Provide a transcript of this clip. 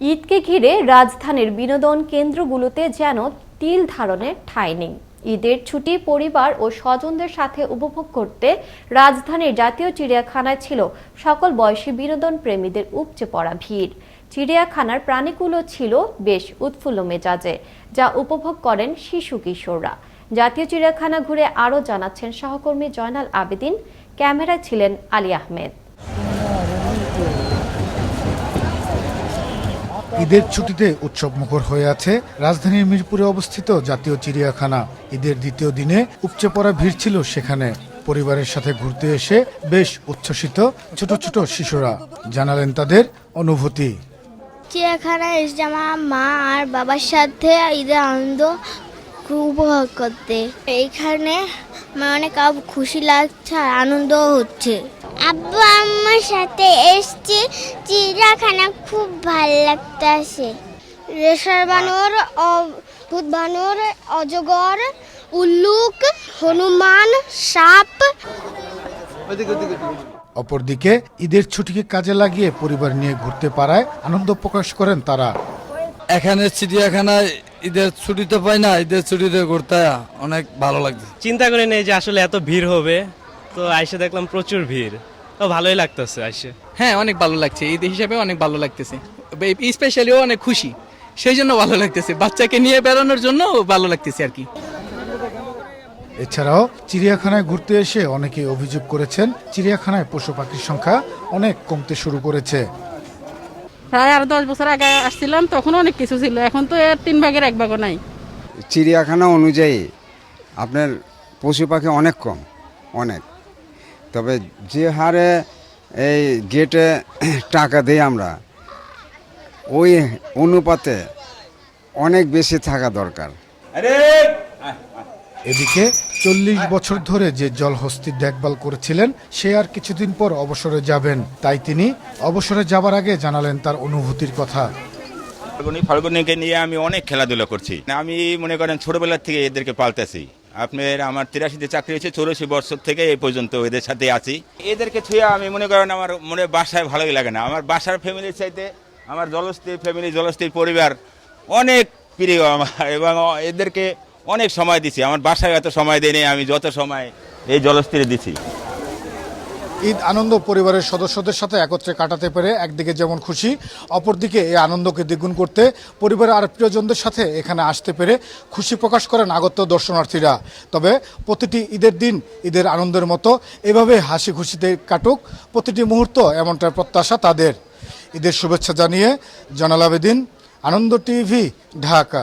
ঈদকে ঘিরে রাজধানীর বিনোদন কেন্দ্রগুলোতে যেন তিল ধারণের ঠাঁই নেই। ঈদের ছুটি পরিবার ও স্বজনদের সাথে উপভোগ করতে রাজধানীর জাতীয় চিড়িয়াখানায় ছিল সকল বয়সী বিনোদন প্রেমীদের উপচে পড়া ভিড়। চিড়িয়াখানার প্রাণীগুলো ছিল বেশ উৎফুল্ল মেজাজে, যা উপভোগ করেন শিশু কিশোররা। জাতীয় চিড়িয়াখানা ঘুরে আরও জানাচ্ছেন সহকর্মী জয়নাল আবেদিন, ক্যামেরায় ছিলেন আলী আহমেদ। ঈদের ছুটিতে উৎসব মুখর হয়ে আছে। রাজধানীর মিরপুরে অবস্থিত জাতীয় চিড়িয়াখানা। ঈদের দ্বিতীয় দিনে উপচে পড়া ভিড় ছিল সেখানে। পরিবারের সাথে ঘুরতে এসে বেশ উচ্ছ্বসিত ছোট ছোট শিশুরা। জানালেন তাদের অনুভূতি। চিড়িয়াখানায় এসে আমার মা আর বাবার সাথে ঈদের আনন্দ উপভোগ করতে। এইখানে আমার অনেক খুশি লাগছে আর হচ্ছে। আব্বু আমার সাথে এসছি। চিড়িয়াখানা খুব ভালো লাগতেছে। রেশার বানর ভূত বানর অজগর উল্লুক হনুমান সাপ। অপরদিকে ঈদের ছুটিকে কাজে লাগিয়ে পরিবার নিয়ে ঘুরতে পারায় আনন্দ প্রকাশ করেন তারা। এখানে চিড়িয়াখানায় ঈদের ছুটিতে পাই না ঈদের ছুটিতে ঘুরতে অনেক ভালো লাগছে। চিন্তা করি নেই যে আসলে এত ভিড় হবে তো আইসে দেখলাম প্রচুর ভিড়। তো ভালোই লাগতেছে আইসে। হ্যাঁ অনেক ভালো লাগছে। ঈদ হিসাবে অনেক ভালো লাগতেছে। স্পেশালি অনেক খুশি। সেই জন্য ভালো লাগতেছে। বাচ্চাকে নিয়ে বেড়ানোর জন্য ভালো লাগতেছে আর কি। এছাড়াও চিড়িয়াখানায় ঘুরতে এসে অনেকে অভিযোগ করেছেন চিড়িয়াখানায় পশু পাখির সংখ্যা অনেক কমতে শুরু করেছে। প্রায় আরও দশ বছর আগে আসছিলাম তখন অনেক কিছু ছিল। এখন তো এর তিন ভাগের এক ভাগও নাই। চিড়িয়াখানা অনুযায়ী আপনার পশু পাখি অনেক কম অনেক। তবে যে হারে এই গেটে টাকা দিই আমরা ওই অনুপাতে অনেক বেশি থাকা দরকার। এদিকে চল্লিশ বছর ধরে যে জলহস্তির দেখভাল করেছিলেন সে আর কিছুদিন পর অবসরে যাবেন। তাই তিনি অবসরে যাবার আগে জানালেন তার অনুভূতির কথা। ফাল্গুনি ফাল্গুনিকে নিয়ে আমি অনেক খেলাধুলা করছি। আমি মনে করেন ছোটবেলার থেকে এদেরকে পালতেছি। আপনার আমার তিরাশিতে চাকরি হয়েছে, চৌরাশি বছর থেকে এই পর্যন্ত এদের সাথে আছি। এদেরকে ছুঁয়ে আমি মনে করেন আমার মনে বাসায় ভালোই লাগে না। আমার বাসার ফ্যামিলির চাইতে আমার জলস্থির ফ্যামিলি জলস্থির পরিবার অনেক প্রিয় আমার, এবং এদেরকে অনেক সময় দিছি। আমার বাসায় এত সময় দেয়নি আমি যত সময় এই জলস্থিরে দিছি। ঈদ আনন্দ পরিবারের সদস্যদের সাথে একত্রে কাটাতে পেরে একদিকে যেমন খুশি, অপরদিকে এই আনন্দকে দ্বিগুণ করতে পরিবারের আর প্রিয়জনদের সাথে এখানে আসতে পেরে খুশি প্রকাশ করেন আগত দর্শনার্থীরা। তবে প্রতিটি ঈদের দিন ঈদের আনন্দের মতো এভাবে হাসি খুশিতে কাটুক প্রতিটি মুহূর্ত এমনটার প্রত্যাশা তাদের। ঈদের শুভেচ্ছা জানিয়ে জানাল আবেদিন আনন্দ টিভি, ঢাকা।